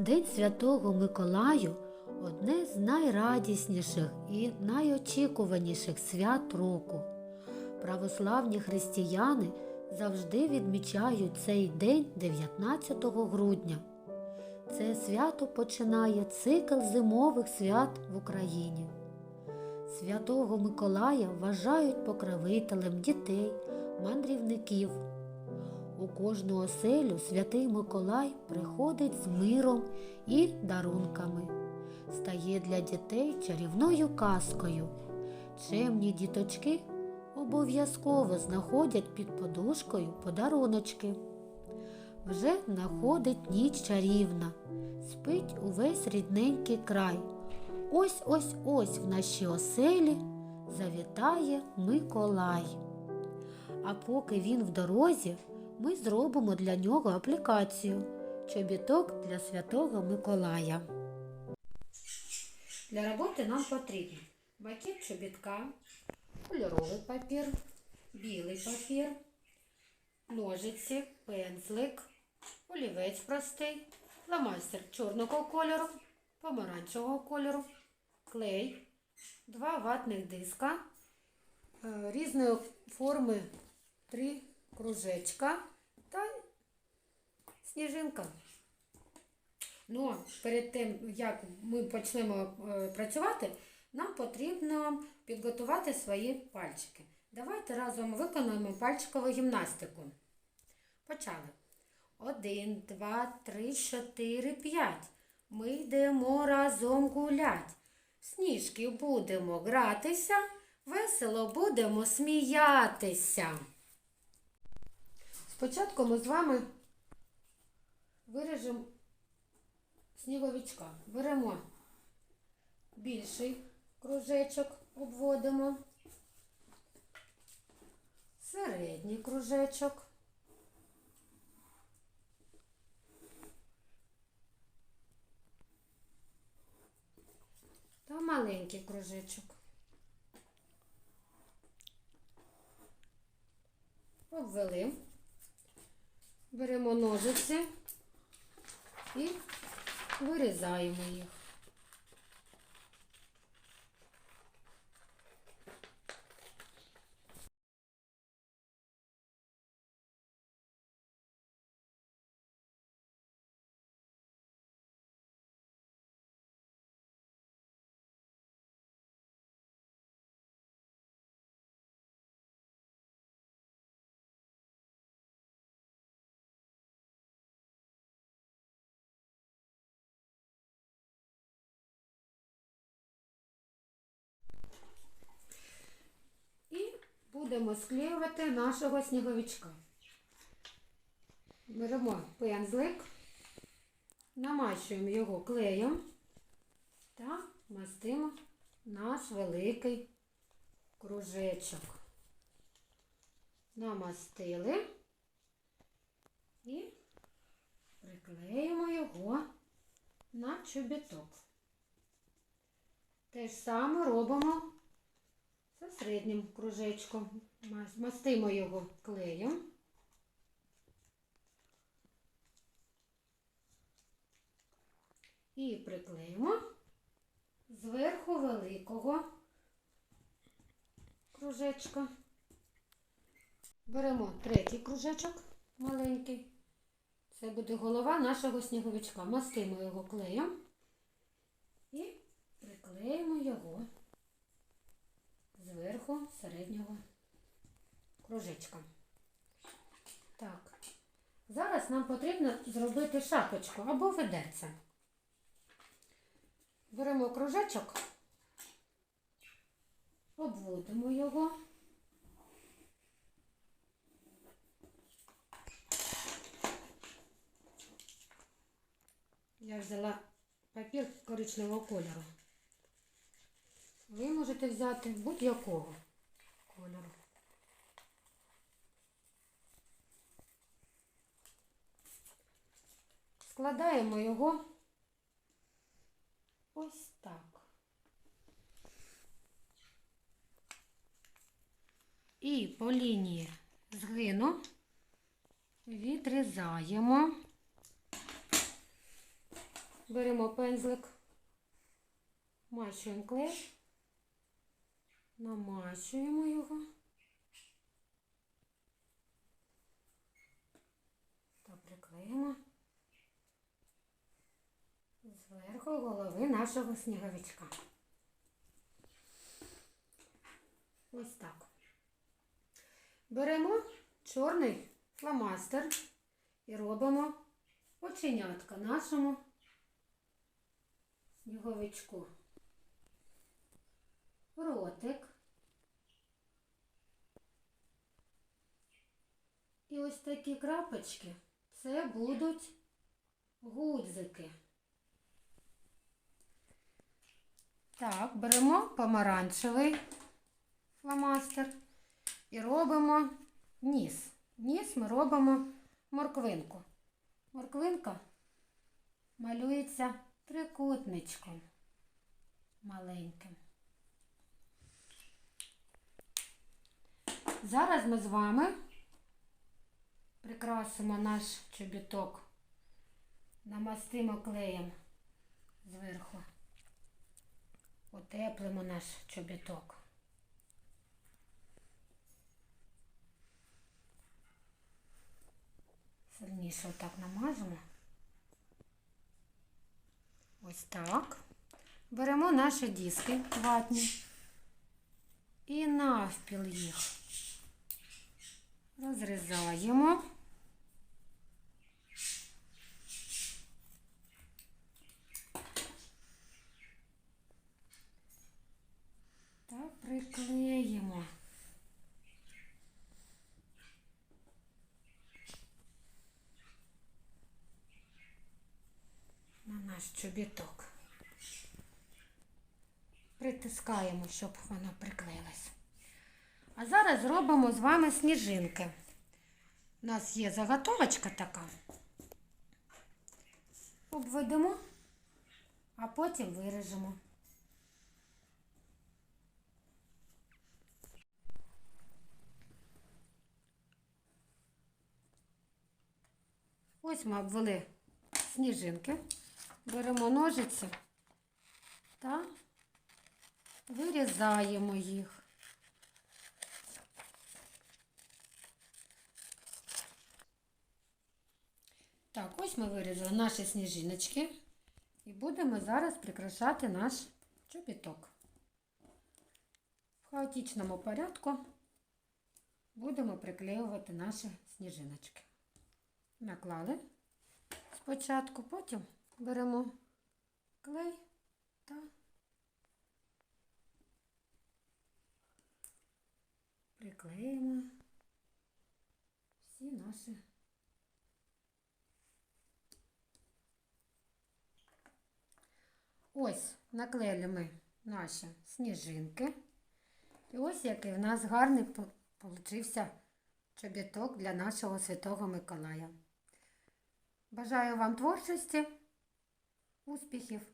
День Святого Миколаю одне з найрадісніших і найочікуваніших свят року. Православні християни завжди відмічають цей день 19 грудня. Це свято починає цикл зимових свят в Україні. Святого Миколая вважають покровителем дітей, мандрівників. У кожну оселю святий Миколай приходить з миром і дарунками, стає для дітей чарівною казкою. Чемні діточки обов'язково знаходять під подушкою подаруночки. Вже находить ніч чарівна, спить увесь рідненький край. Ось ось ось в нашій оселі завітає Миколай. А поки він в дорозі, ми зробимо для нього аплікацію чобіток для святого Миколая. Для роботи нам потрібен бакет чобітка, кольоровий папір, білий папір, ножиці, пензлик, олівець простий, фломастер чорного кольору, помаранчевого кольору, клей, два ватних диска е, різної форми три кружечка сніжинка. Ну, перед тим, як ми почнемо е, працювати, нам потрібно підготувати свої пальчики. Давайте разом виконаємо пальчикову гімнастику. Почали. Один, два, три, чотири, п'ять. Ми йдемо разом гулять. В сніжки будемо гратися, весело будемо сміятися. Спочатку ми з вами виріжемо сніговичка. Беремо більший кружечок, обводимо, середній кружечок. Та маленький кружечок. Обвели. Беремо ножиці і вирізаємо їх. Будемо склеювати нашого сніговичка. Беремо пензлик, намащуємо його клеєм та мастимо наш великий кружечок. Намастили і приклеїмо його на чобіток. Те ж саме робимо це середнім кружечком. Мастимо його клеєм. І приклеїмо зверху великого кружечка. Беремо третій кружечок маленький. Це буде голова нашого сніговичка. Мастимо його клеєм і приклеїмо його зверху середнього кружечка. Так. Зараз нам потрібно зробити шапочку або ведерце. Беремо кружечок, обводимо його. Я взяла папір коричневого кольору. Ви можете взяти будь-якого кольору. Складаємо його ось так. І по лінії згину відрізаємо беремо пензлик, мащуємо клей, намащуємо його. Та приклеїмо зверху голови нашого сніговичка. Ось так. Беремо чорний фломастер і робимо оченятка нашому сніговичку. Ротик. І ось такі крапочки це будуть гудзики. Так, беремо помаранчевий фломастер і робимо ніс. Ніс ми робимо морквинку. Морквинка малюється трикутничком маленьким. Зараз ми з вами прикрасимо наш чобіток, намастимо клеєм зверху, утеплимо наш чобіток. Сильніше отак намажемо. Ось так. Беремо наші диски ватні і навпіл їх розрізаємо. Та приклеїмо. на наш чобіток. Притискаємо, щоб воно приклеїлось. А зараз зробимо з вами сніжинки. У нас є заготовочка така. Обведемо, а потім виріжемо. Ось ми обвели сніжинки. Беремо ножиці та вирізаємо їх. Так, ось ми вирізали наші сніжиночки і будемо зараз прикрашати наш чобіток. В хаотичному порядку будемо приклеювати наші сніжиночки. Наклали спочатку, потім беремо клей та приклеїмо всі наші ось наклеїли ми наші сніжинки. І ось який в нас гарний получився чобіток для нашого Святого Миколая. Бажаю вам творчості, успіхів!